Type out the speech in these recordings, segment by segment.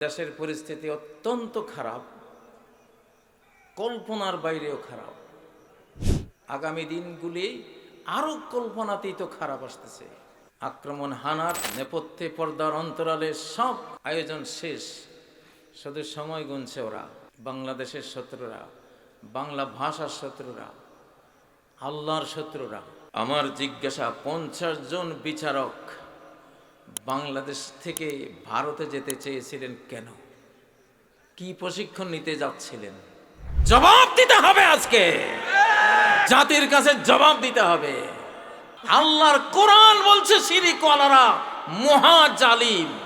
দেশের পরিস্থিতি অত্যন্ত খারাপ, কল্পনার বাইরেও খারাপ। আগামী দিনগুলি আরও কল্পনাতীত খারাপ আসতেছে। আক্রমণ, হানার, নেপথ্যে পর্দার অন্তরালে সব আয়োজন শেষ। শুধু সময় গুনছে ওরা, বাংলাদেশের শত্রুরা, বাংলা ভাষার শত্রুরা, আল্লাহর শত্রুরা। আমার জিজ্ঞাসা, পঞ্চাশ জন বিচারক বাংলাদেশ থেকে ভারতে যেতে চেয়েছিলেন কেন? কি প্রশিক্ষণ নিতে যাচ্ছিলেন? জবাব দিতে হবে আজকে। জাতির কাছে জবাব দিতে হবে। আল্লাহর কোরআন বলছে শিরিক ওয়ালারা মহা জালিম।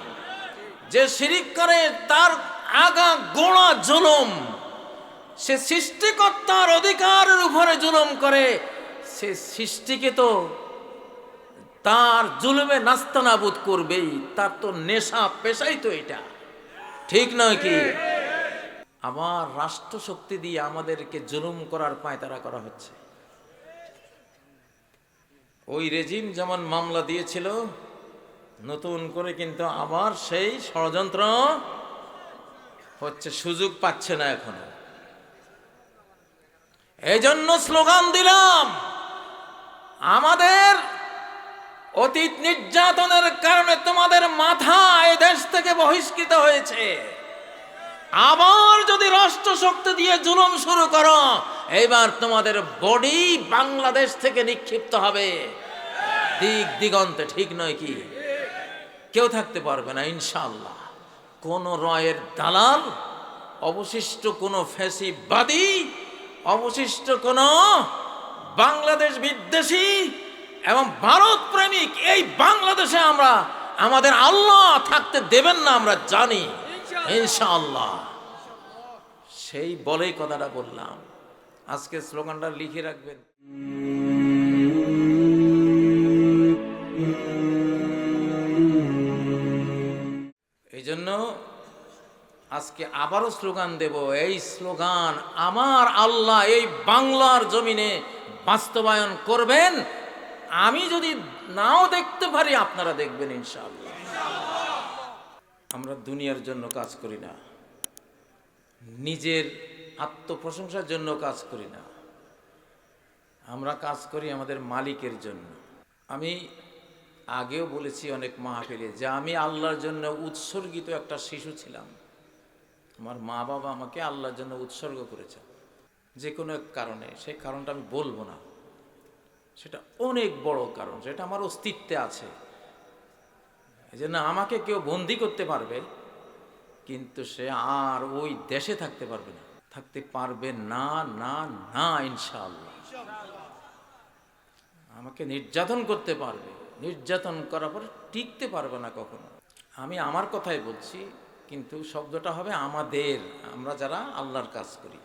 যে শিরিক করে, তার আগা গোড়া জুলুম। সে সৃষ্টিকর্তার অধিকারের উপরে জুলুম করে। সে সৃষ্টিকে তো তার জুলুমে নাস্তানাবুদ করবেই, তার তো নেশা পেশাই তো এটা। ঠিক নয় কি? আবার রাষ্ট্র শক্তি দিয়ে আমাদেরকে জুলুম করার পায়তারা করা হচ্ছে। ওই রেজিম যেমন মামলা দিয়েছিল, নতুন করে কিন্তু আবার সেই ষড়যন্ত্র হচ্ছে সুযোগ পাচ্ছে না এখনও। এই জন্য স্লোগান দিলাম, আমাদের অতীত নির্যাতনের কারণে তোমাদের মাথা দেশ থেকে বহিষ্কৃত হয়েছে। আবার যদি রাষ্ট্র শক্তি দিয়ে জুলুম শুরু করো এবার তোমাদের বডি বাংলাদেশ থেকে নিক্ষিপ্ত হবে। দিক দিগন্তে ঠিক নয় কি? কেউ থাকতে পারবে না ইনশাল্লাহ কোন রয়ের দালাল, অবশিষ্ট কোনো ফ্যাসিবাদী, অবশিষ্ট কোন বাংলাদেশ বিদ্বেষী এবং ভারত প্রেমিক এই বাংলাদেশে আমরা আমাদের আল্লাহ থাকতে দেবেন না আমরা জানি। ইনশাআল্লাহ। সেই বলেই কথাটা বললাম। আজকে স্লোগানটা লিখে রাখবেন। এই জন্য আজকে আবারও স্লোগান দেব। এই স্লোগান আমার আল্লাহ এই বাংলার জমিনে বাস্তবায়ন করবেন। আমি যদি নাও দেখতে পারি, আপনারা দেখবেন ইনশাআল্লাহ। আমরা দুনিয়ার জন্য কাজ করি না। নিজের আত্মপ্রশংসার জন্য কাজ করি না। আমরা কাজ করি আমাদের মালিকের জন্য। আমি আগেও বলেছি অনেক মাহফিলে যে আমি আল্লাহর জন্য উৎসর্গিত একটা শিশু ছিলাম। আমার মা বাবা আমাকে আল্লাহর জন্য উৎসর্গ করেছে যে কোনো এক কারণে। সেই কারণটা আমি বলব না। সেটা অনেক বড় কারণ, সেটা আমার অস্তিত্বে আছে। এই জন্য আমাকে কেউ বন্দি করতে পারবে, কিন্তু সে আর ওই দেশে থাকতে পারবে না। থাকতে পারবে না না না, ইনশাআল্লাহ। আমাকে নির্যাতন করতে পারবে, নির্যাতন করার পর টিকতে পারবে না কখনো। আমি আমার কথাই বলছি, কিন্তু শব্দটা হবে আমাদের, আমরা যারা আল্লাহর কাজ করি,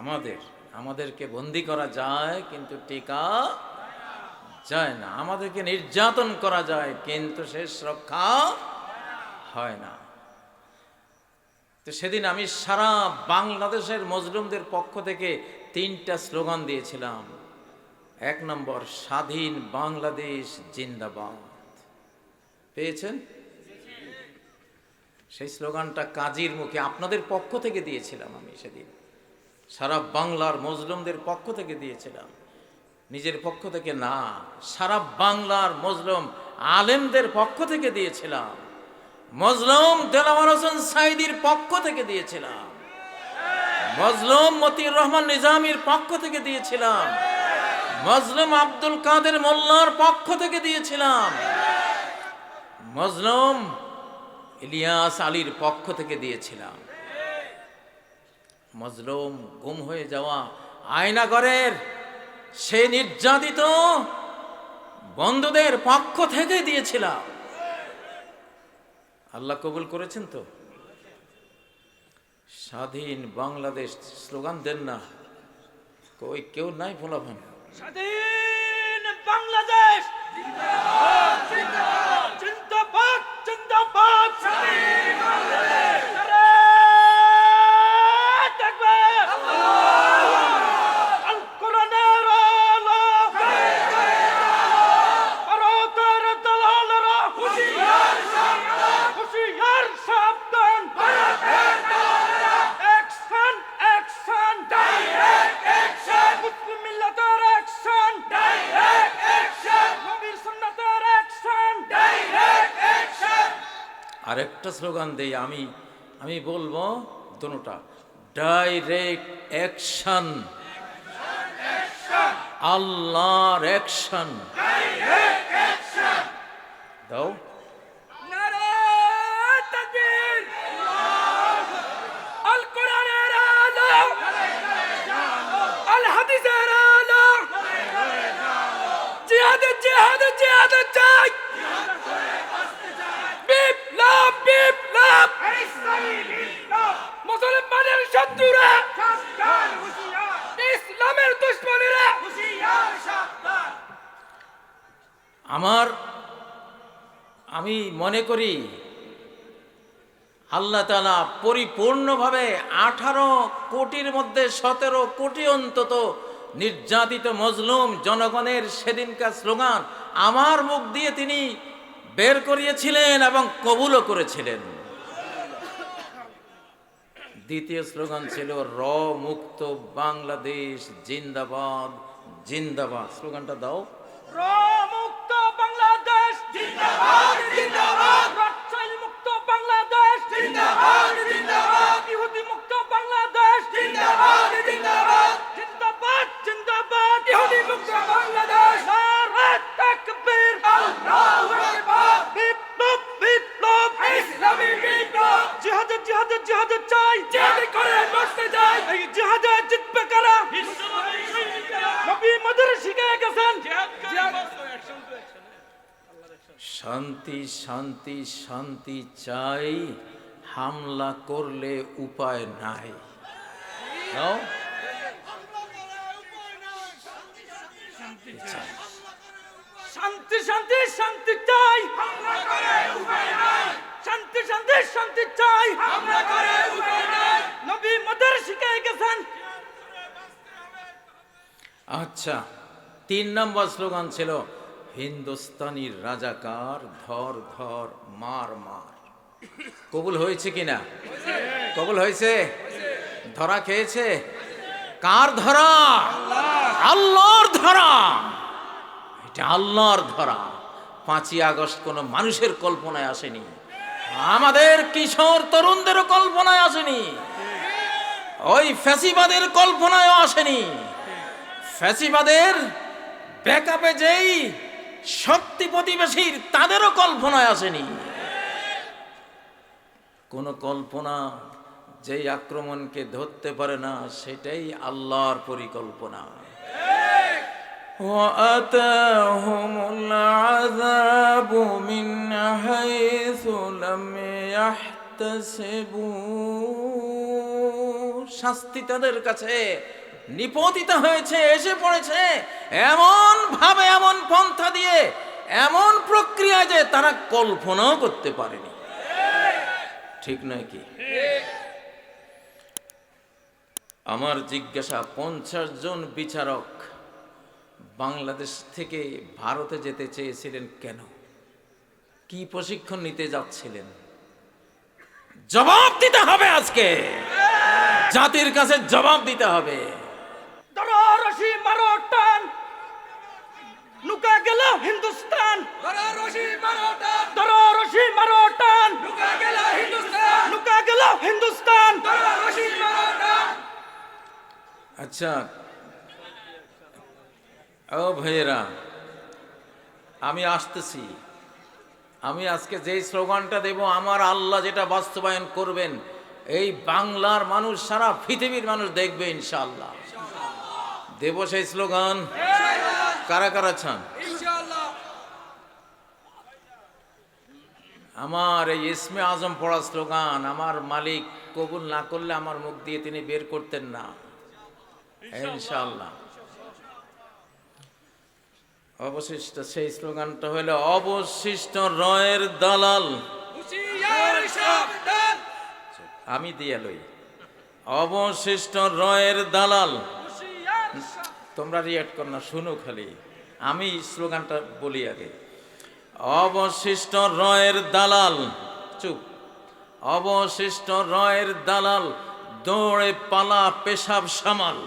আমাদের। আমাদেরকে বন্দি করা যায়, কিন্তু টিকা যায় না। আমাদেরকে নির্যাতন করা যায়, কিন্তু শেষ রক্ষা হয় না। তো সেদিন আমি সারা বাংলাদেশের মজলুমদের পক্ষ থেকে তিনটা স্লোগান দিয়েছিলাম। এক নম্বর, স্বাধীন বাংলাদেশ জিন্দাবাদ। পেয়েছেন? সেই স্লোগানটা কাজীর মুখে আপনাদের পক্ষ থেকে দিয়েছিলাম আমি সেদিন। সারা বাংলার মজলুমদের পক্ষ থেকে দিয়েছিলাম। নিজের পক্ষ থেকে না, সারা বাংলার মজলুম আলেমদের পক্ষ থেকে দিয়েছিলাম। মজলুম দেলাওয়ার হোসেন সাইদির পক্ষ থেকে দিয়েছিলাম। মজলুম মতির রহমান নিজামীর পক্ষ থেকে দিয়েছিলাম। মজলুম আব্দুল কাদের মোল্লার পক্ষ থেকে দিয়েছিলাম। মজলুম ইলিয়াস আলীর পক্ষ থেকে দিয়েছিলাম। মজলুম গুম হয়ে যাওয়া আয়নাগরের সে নির্যাতিত বন্ধুদের পক্ষ থেকে দিয়েছিলাম। আল্লাহ কবুল করেছেন তো? স্বাধীন বাংলাদেশ স্লোগান দেন না। কই কেউ নাই ফোলাফান স্বাধীন বাংলাদেশ জিন্দাবাদ জিন্দাবাদ জিন্দাবাদ স্বাধীন আরেকটা স্লোগান দেই আমি আমি বলব দুটা। ডাইরেক্ট অ্যাকশন আল্লাহর অ্যাকশন দাও নারায় তাকবীর আল কোরআনের আলো আল হাদিসের আলো জিহাদ জিহাদ জিহাদ চাই বিপ্লব বিপ্লব মুসলমানের শত্রুরা। ইসলামের দুশ্মনেরা। আমার, আমি মনে করি আল্লাহ তালা পরিপূর্ণভাবে আঠারো কোটির মধ্যে সতেরো কোটি অন্তত নির্যাতিত মজলুম জনগণের সেদিনকার স্লোগান আমার মুখ দিয়ে তিনি বের করিয়েছিলেন এবং কবুলও করেছিলেন। দ্বিতীয় স্লোগান ছিল, র মুক্ত বাংলাদেশ জিন্দাবাদ জিন্দাবাদ। স্লোগানটা দাও। র মুক্ত বাংলাদেশ জিন্দাবাদ জিন্দাবাদ। মুক্ত বাংলাদেশ জিন্দাবাদ। শান্তি শান্তি চাই হামলা করলে উপায় নাই? শান্তি শান্তি শান্তি চাই। হামলা করে উপায় নাই শান্তি শান্তি শান্তি চাই। হামলা করে উপায় নাই নবী মদের শিখে গেছেন। আচ্ছা তিন নম্বর স্লোগান ছিল হিন্দুস্তানি রাজাকার ধর ধর মার মার। কবুল হয়েছে কিনা কবুল হয়েছে? ধরা খেয়েছে? কার ধরা? আল্লাহর ধরা। এটা আল্লাহর ধরা। পাঁচই আগস্ট কোনো মানুষের কল্পনায় আসেনি। আমাদের কিশোর তরুণদেরও কল্পনায় আসেনি। ওই ফ্যাসিবাদের কল্পনায়ও আসেনি। ফ্যাসিবাদের ব্যাকআপে যেই শক্তি প্রতিবেশীর তাদেরও কল্পনায় আসেনি কোন কল্পনা যেই আক্রমণকে ধরতে পারে না সেটাই আল্লাহর পরিকল্পনা وأتاهم العذاب من حيث لم يحتسبوا শাস্তি তাদের কাছে নিপতিত হয়েছে, এসে পড়েছে। এমন ভাবে, এমন পন্থা দিয়ে, এমন প্রক্রিয়া যে তারা কল্পনাও করতে পারেনি। ঠিক নয় কি? আমার জিজ্ঞাসা, পঞ্চাশ জন বিচারক বাংলাদেশ থেকে ভারতে যেতে চেয়েছিলেন কেন? কি প্রশিক্ষণ নিতে যাচ্ছিলেন? জবাব দিতে হবে আজকে। জাতির কাছে জবাব দিতে হবে। রশি মারো টান। লুকা গেল হিন্দুস্তান। ধরো রশি মারো টান। ধরো রশি মারো টান। লুকা গেল হিন্দুস্তান। লুকা গেল হিন্দুস্তান। ধরো রশি মারো টান। আচ্ছা। ও ভাইয়েরা আমি আসতেছি। আমি আজকে যেই স্লোগানটা দেব আমার আল্লাহ যেটা বাস্তবায়ন করবেন এই বাংলার মানুষ সারা পৃথিবীর মানুষ দেখবে ইনশাআল্লাহ। দেব সেই স্লোগান। কারা কারা চান? আমার এই ইসমে আজম পড়া স্লোগান আমার মালিক কবুল না করলে আমার মুখ দিয়ে তিনি বের করতেন না। ইনশাল্লাহ অবশিষ্ট সেই স্লোগানটা হলো অবশিষ্ট রয়ের দালাল। আমি দিয়ে লই। অবশিষ্ট রয়ের দালাল। তোমরা রিয়াক্ট কর না শুনো খালি। আমি স্লোগানটা বলি আগে। অবশিষ্ট রয়ের দালাল চুপ। অবশিষ্ট রয়ের দালাল দৌড়ে পালা পেশাব সামাল।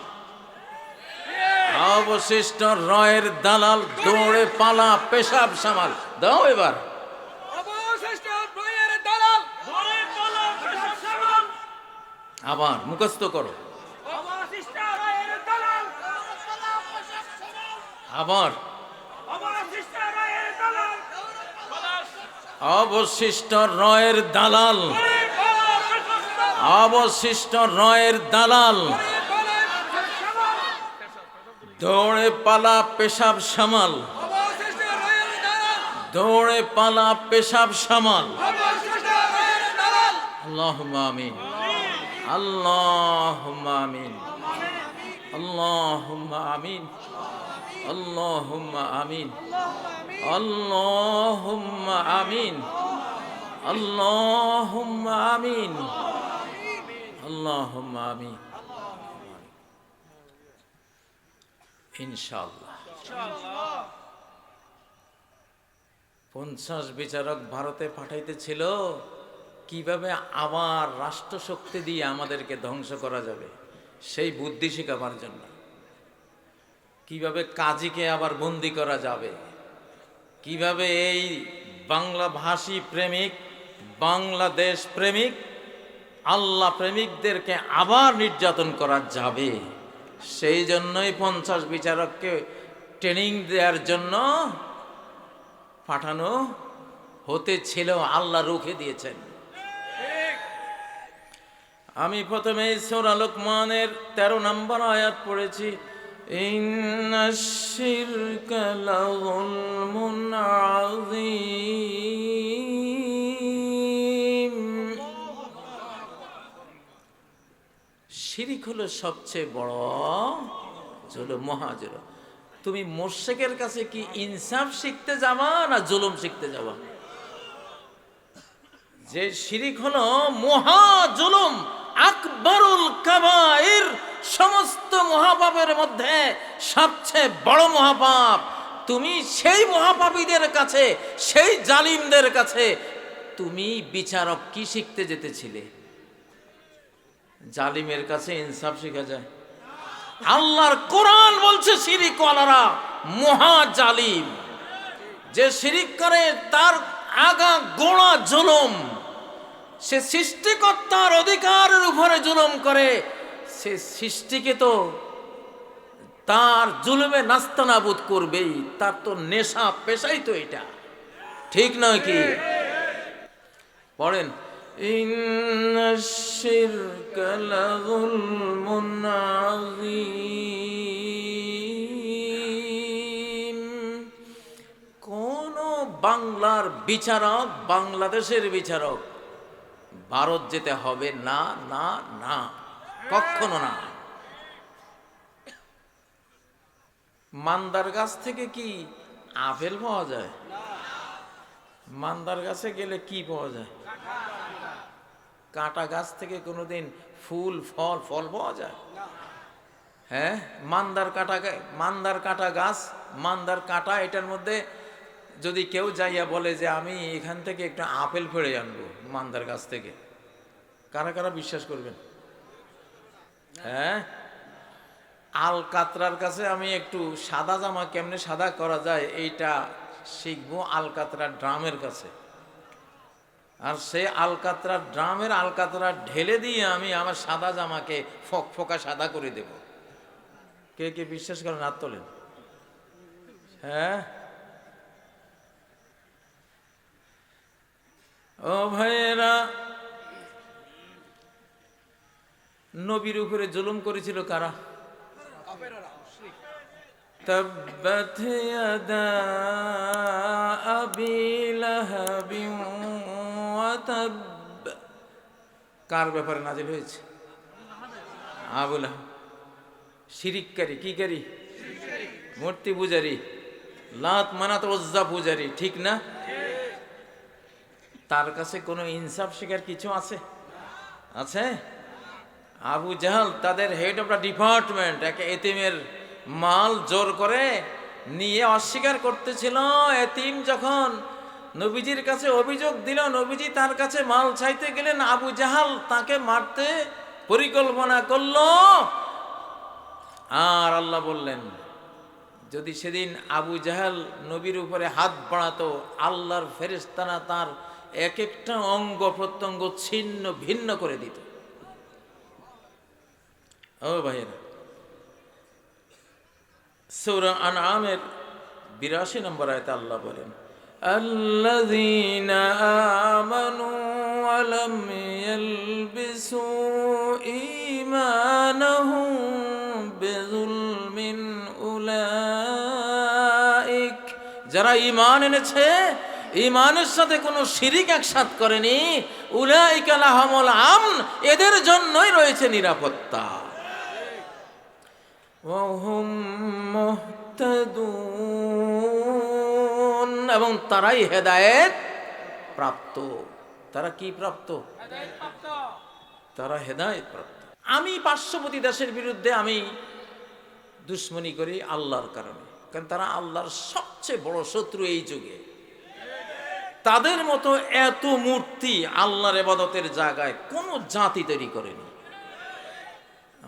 অবশিষ্ট রয়ের দালাল দৌড়ে পালা পেশাব সামাল। দাও এবার। আবার মুখস্থ করো। আবার অবশিষ্ট রয়ের দালাল। অবশিষ্ট রয়ের দালাল। দৌড়ে পালা পেশাব সামাল। দৌড়ে পালা পেশাব সামাল। আল্লাহ আমিন। আল্লাহ আমিন। আল্লাহ আমিন। আমিন। আমিন। আমিন। আল্লাহ আমিন। ইনশাআল্লাহ। পঞ্চাশ বিচারক ভারতে পাঠাইতেছিল কীভাবে আবার রাষ্ট্রশক্তি দিয়ে আমাদেরকে ধ্বংস করা যাবে? সেই বুদ্ধি শেখাবার জন্য। কীভাবে কাজীকে আবার বন্দি করা যাবে? কীভাবে এই বাংলা ভাষী প্রেমিক, বাংলাদেশ প্রেমিক, আল্লাহ প্রেমিকদেরকে আবার নির্যাতন করা যাবে? সেই জন্যই পঞ্চাশ বিচারককে ট্রেনিং দেওয়ার জন্য পাঠানো হতে ছিল, আল্লাহ রুখে দিয়েছেন। আমি প্রথমে সোরা লোকমানের তেরো নম্বর আয়াত পড়েছি। ইন্না শিরকা লাযুলমুন আযীম শিরিক হলো সবচেয়ে বড় জুলুম মহাজুলুম তুমি মোর্শেকের কাছে কি ইনসাফ শিখতে যাবা না জুলুম শিখতে যাবা? যে শিরিক হলো মহা জুলুম, আকবরুল কাবাইর সমস্ত মহাপাপের মধ্যে সবচেয়ে বড় মহাপাপ তুমি সেই মহাপাপীদের কাছে, সেই জালিমদের কাছে, তুমি বিচারক কি শিখতে যেতেছিলে? জালিমের কাছে ইনসাফ শেখা যায়। আল্লাহর কোরআন বলছে শিরিক ওয়ালারা মহা জালিম যে শিরিক করে, তার আগা গোড়া জুলুম। সে সৃষ্টিকর্তার অধিকারের উপরে জুলুম করে সে সৃষ্টিকে তো তার জুলুমে নাস্তানাবুদ করবেই, তার তো নেশা পেশাই তো এটা। ঠিক নয় কি? পড়েন। কোন বাংলার বিচারক, বাংলাদেশের বিচারক, ভারত যেতে হবে না না না। কখনো না। মান্দার গাছ থেকে কি আপেল পাওয়া যায়? মান্দার গাছে গেলে কি পাওয়া যায়? কাঁটা গাছ থেকে কোনোদিন ফুল, ফল ফল পাওয়া যায়? হ্যাঁ মান্দার কাঁটা মান্দার কাঁটা গাছ, মান্দার কাঁটা, এটার মধ্যে যদি কেউ যাইয়া বলে যে আমি এখান থেকে একটা আপেল ফেড়ে আনব মান্দার গাছ থেকে, কারা কারা বিশ্বাস করবেন? হ্যাঁ? আল কাতরার কাছে আমি একটু সাদা জামা কেমনে সাদা করা যায় এইটা শিখব আল কাতরার ড্রামের কাছে। আর সে আলকাতরা ড্রামের আলকাতরা ঢেলে দিয়ে আমি আমার সাদা জামাকে ফক ফকা সাদা করে দেব। কে কে বিশ্বাস করেন হাত তোলেন। হ্যাঁ? ও ভাইয়েরা নবীর উপরে জুলুম করেছিল কারা تبت يدا أبي لهب وتب কার ব্যাপারে নাজিল হয়েছে আবুল আহাব। শিরিককারী কি কারি মূর্তি পূজারি লাত মানাত ওজ্জা পূজারি ঠিক না তার কাছে কোনো ইনসাফ শিকার কিছু আছে আছে আবু জাহাল তাদের হেড অফ দ্য ডিপার্টমেন্ট এক এতিমের মাল জোর করে নিয়ে অস্বীকার করতেছিল। এতিম যখন নবীজির কাছে অভিযোগ দিল, নবীজি তার কাছে মাল চাইতে গেলেন, আবু জাহাল তাকে মারতে পরিকল্পনা করল। আর আল্লাহ বললেন, যদি সেদিন আবু জাহাল নবীর উপরে হাত বাড়াতো, আল্লাহর ফেরেস্তানা তার এক একটা অঙ্গ প্রত্যঙ্গ ছিন্ন ভিন্ন করে দিত। ও ভাইয়েরা সৌরা আনআমের বিরাশি নম্বর আয়তে আল্লাহ বলেন الذين آمنوا ولم يلبسوا إيمانهم بظلم أولئك যারা ঈমান এনেছে ঈমানের সাথে কোনো শিরিক একসাথ করেনি উলাইকা লাহামুল আমন এদের জন্যই রয়েছে নিরাপত্তা وهم مهتدون এবং তারাই হেদায়েত প্রাপ্ত তারা কি প্রাপ্ত তারা হেদায়েত প্রাপ্ত আমি পার্শ্ববর্তী দেশের বিরুদ্ধে আমি দুশ্মনী করি আল্লাহর কারণে কারণ তারা আল্লাহর সবচেয়ে বড় শত্রু এই যুগে তাদের মতো এত মূর্তি আল্লাহর এবাদতের জায়গায় কোনো জাতি তৈরি করেনি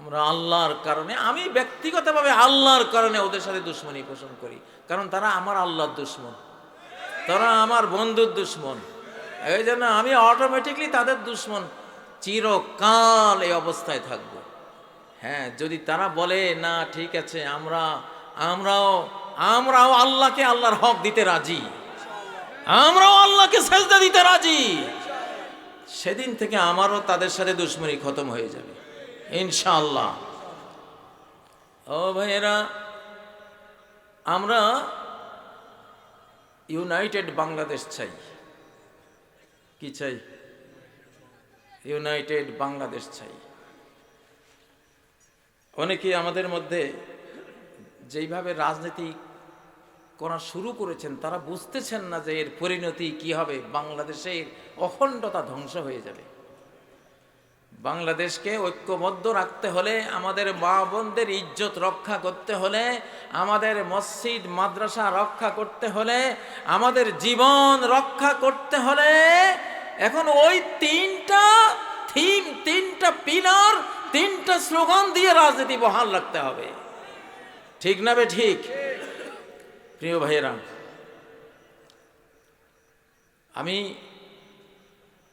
আমরা আল্লাহর কারণে, আমি ব্যক্তিগতভাবে আল্লাহর কারণে ওদের সাথে দুশ্মনী পোষণ করি। কারণ তারা আমার আল্লাহর দুশ্মন। তারা আমার বন্ধুর দুশ্মন। এই জন্য আমি অটোমেটিকলি তাদের দুশ্মন, চিরকাল এই অবস্থায় থাকব। হ্যাঁ যদি তারা বলে, না, ঠিক আছে, আমরা, আমরাও আমরাও আল্লাহকে আল্লাহর হক দিতে রাজি। আমরাও আল্লাহকে সেজদা দিতে রাজি। সেদিন থেকে আমারও তাদের সাথে দুশ্মনী খতম হয়ে যাবে। ইনশাআল্লাহ। ও ভাইয়েরা, আমরা ইউনাইটেড বাংলাদেশ চাই। কি চাই? ইউনাইটেড বাংলাদেশ চাই। অনেকে আমাদের মধ্যে যেইভাবে রাজনীতি করা শুরু করেছেন, তারা বুঝতেছেন না যে এর পরিণতি কি হবে। বাংলাদেশের অখণ্ডতা ধ্বংস হয়ে যাবে। বাংলাদেশকে ঐক্যবদ্ধ রাখতে হলে, আমাদের মা বোনদের ইজ্জত রক্ষা করতে হলে, আমাদের মসজিদ, মাদ্রাসা রক্ষা করতে হলে, আমাদের জীবন রক্ষা করতে হলে, এখন ওই তিনটা থিম, তিনটা পিলার, তিনটা স্লোগান দিয়ে রাজনীতি বহাল রাখতে হবে। ঠিক না বে ঠিক? প্রিয় ভাইয়েরা, আমি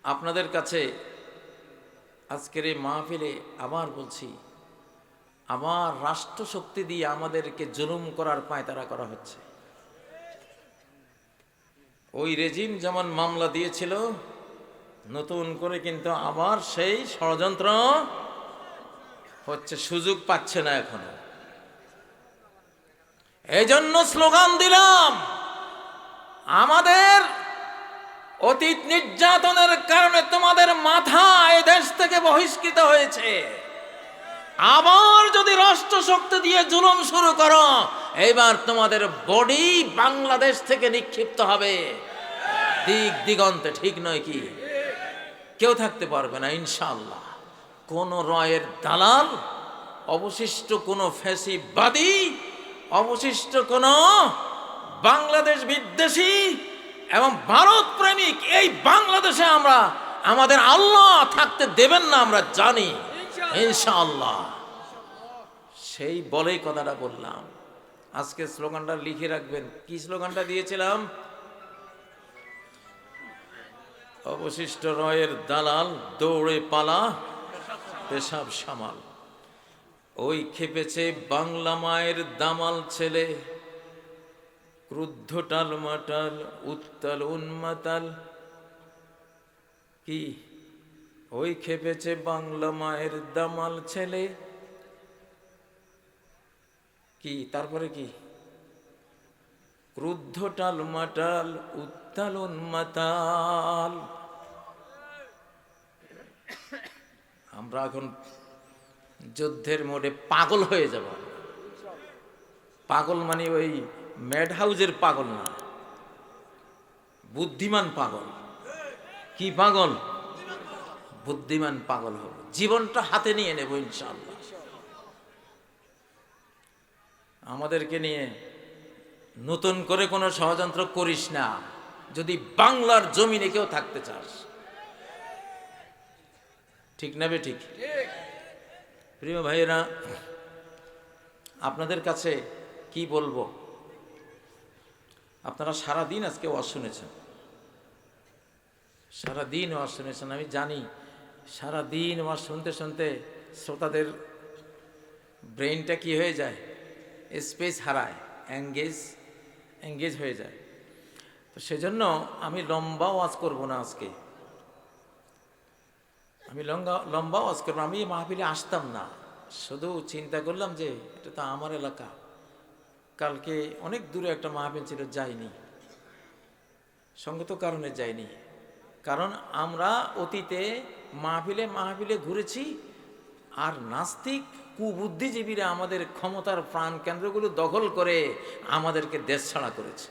আপনাদের কাছে আজকের এই মাহফিলে আবার বলছি, আমার রাষ্ট্রশক্তি দিয়ে আমাদেরকে জুলুম করার পায়তারা করা হচ্ছে। ওই রেজিম যেমন মামলা দিয়েছিল, নতুন করে কিন্তু আবার সেই ষড়যন্ত্র হচ্ছে সুযোগ পাচ্ছে না এখনও। এই জন্য স্লোগান দিলাম, আমাদের অতীত নির্যাতনের কারণে তোমাদের মাথা দেশ থেকে বহিষ্কৃত হয়েছে। আবার যদি রাষ্ট্র শক্তি দিয়ে জুলুম শুরু করো এবার তোমাদের বডি বাংলাদেশ থেকে নিক্ষিপ্ত হবে। দিক দিগন্তে ঠিক নয় কি? কেউ থাকতে পারবে না ইনশাল্লাহ কোন রয়ের দালাল, অবশিষ্ট কোনো ফ্যাসিবাদী, অবশিষ্ট কোন বাংলাদেশ বিদ্বেষী এবং ভারত প্রেমিক, এই বাংলাদেশে আমরা, আমাদের আল্লাহ থাকতে দেবেন না, আমরা জানি। ইনশাআল্লাহ। সেই বলেই কথাটা বললাম। আজকে স্লোগানটা লিখে রাখবেন। কি স্লোগানটা দিয়েছিলাম? অবশিষ্ট রয়ের দালাল, দৌড়ে পালা, পেশাব সামাল। ওই খেপেছে বাংলা মায়ের দামাল ছেলে। ক্রুদ্ধ টাল মাটাল, উত্তাল উন্মাতাল। কি? ওই খেপেছে বাংলা মায়ের দামাল ছেলে। কি? তারপরে কি? ক্রুদ্ধ টাল মাটাল, উত্তাল উন্মাতাল। আমরা এখন যুদ্ধের মোড়ে পাগল হয়ে যাব। পাগল মানে ওই ম্যাড হাউজের পাগল না। বুদ্ধিমান পাগল। কি পাগল? বুদ্ধিমান পাগল হব। জীবনটা হাতে নিয়ে নেব ইনশাল্লাহ আমাদেরকে নিয়ে নতুন করে কোনো ষড়যন্ত্র করিস না। যদি বাংলার জমিনে কেউ থাকতে চাস। ঠিক না ঠিক? প্রিয় ভাইয়েরা, আপনাদের কাছে কি বলব? আপনারা সারা দিন আজকে ওয়াজ শুনেছেন। সারা দিন ওয়াজ শুনেছেন, আমি জানি। সারা দিন ওয়াজ শুনতে শুনতে শ্রোতাদের ব্রেইনটা কি হয়ে যায়? স্পেস হারায়, এঙ্গেজ এঙ্গেজ হয়ে যায়। তো সেজন্য আমি লম্বা ওয়াজ করব না আজকে। আমি লম্বা লম্বা ওয়াজ করব আমি মাহফিলে আসতাম না। শুধু চিন্তা করলাম যে এটা তো আমার এলাকা। কালকে অনেক দূরে একটা মাহফিল ছিল যাইনি। সঙ্গত কারণে যাইনি। কারণ আমরা অতীতে মাহফিলে মাহফিলে ঘুরেছি আর নাস্তিক কুবুদ্ধিজীবীরা আমাদের ক্ষমতার প্রাণ কেন্দ্রগুলো দখল করে আমাদেরকে দেশ ছাড়া করেছে।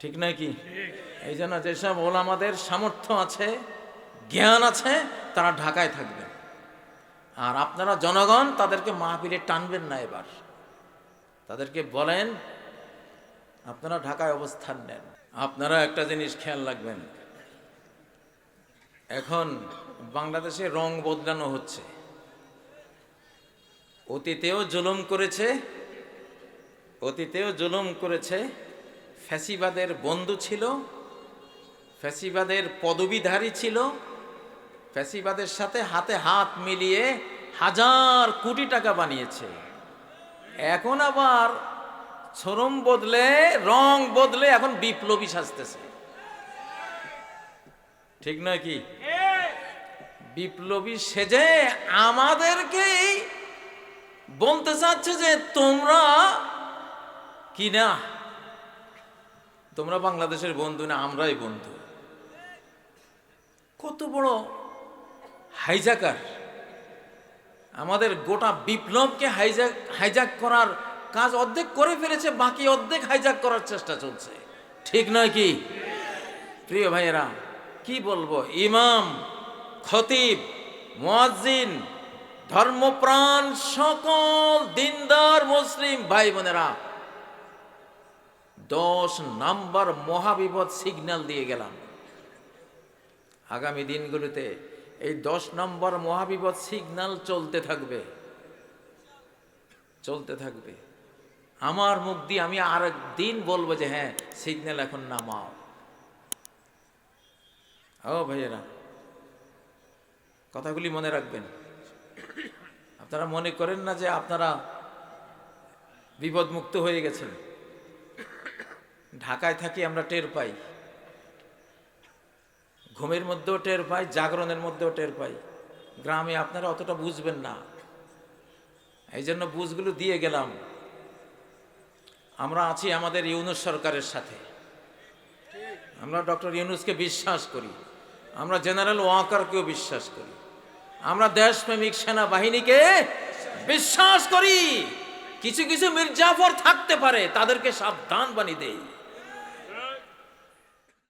ঠিক নয় কি? এই জন্য যেসব ওলামাদের সামর্থ্য আছে জ্ঞান আছে তারা ঢাকায় থাকবেন। আর আপনারা জনগণ তাদেরকে মাহফিলে টানবেন না এবার। তাদেরকে বলেন, আপনারা ঢাকায় অবস্থান নেন। আপনারা একটা জিনিস খেয়াল রাখবেন। এখন বাংলাদেশে রং বদলানো হচ্ছে। অতীতেও জুলুম করেছে, অতীতেও জুলুম করেছে, ফ্যাসিবাদের বন্ধু ছিল, ফ্যাসিবাদের পদবীধারী ছিল, ফ্যাসিবাদের সাথে হাতে হাত মিলিয়ে হাজার কোটি টাকা বানিয়েছে। এখন আবার শোরুম বদলে, রং বদলে এখন বিপ্লবী সাজতেছে। ঠিক নয় কি? বিপ্লবী সেজে আমাদেরকেই বলতে চাচ্ছে যে তোমরা কি না? তোমরা বাংলাদেশের বন্ধু না, আমরাই বন্ধু। কত বড় হাইজাকার। আমাদের গোটা বিপ্লবকে হাইজাক হাইজাক করার কাজ অর্ধেক করে ফেলেছে, বাকি অর্ধেক হাইজাক করার চেষ্টা চলছে। ঠিক নয় কি? প্রিয় ভাইয়েরা, কি বলব? ইমাম, খতিব, মুয়াজ্জিন, ধর্মপ্রাণ সকল দিনদার মুসলিম ভাই বোনেরা দশ নাম্বার মহাবিপদ সিগন্যাল দিয়ে গেলাম। আগামী দিনগুলোতে এই দশ নম্বর মহাবিপদ সিগনাল চলতে থাকবে। চলতে থাকবে। আমার মুখ দিয়ে আমি আর দিন বলব যে হ্যাঁ সিগন্যাল এখন নামাও। ও ভাইয়েরা, কথাগুলি মনে রাখবেন। আপনারা মনে করেন না যে আপনারা বিপদমুক্ত হয়ে গেছেন। ঢাকায় থাকি আমরা টের পাই। ঘুমের মধ্যেও টের পাই, জাগরণের মধ্যেও টের পাই। গ্রামে আপনারা অতটা বুঝবেন না। এই জন্য বুঝগুলো দিয়ে গেলাম। আমরা আছি আমাদের ইউনুস সরকারের সাথে। আমরা ডক্টর ইউনুসকে বিশ্বাস করি। আমরা জেনারেল ওয়াকারকেও বিশ্বাস করি। আমরা দেশপ্রেমিক সেনাবাহিনীকে বিশ্বাস করি। কিছু কিছু মির্জাফর থাকতে পারে, তাদেরকে সাবধান বানিয়ে দেই।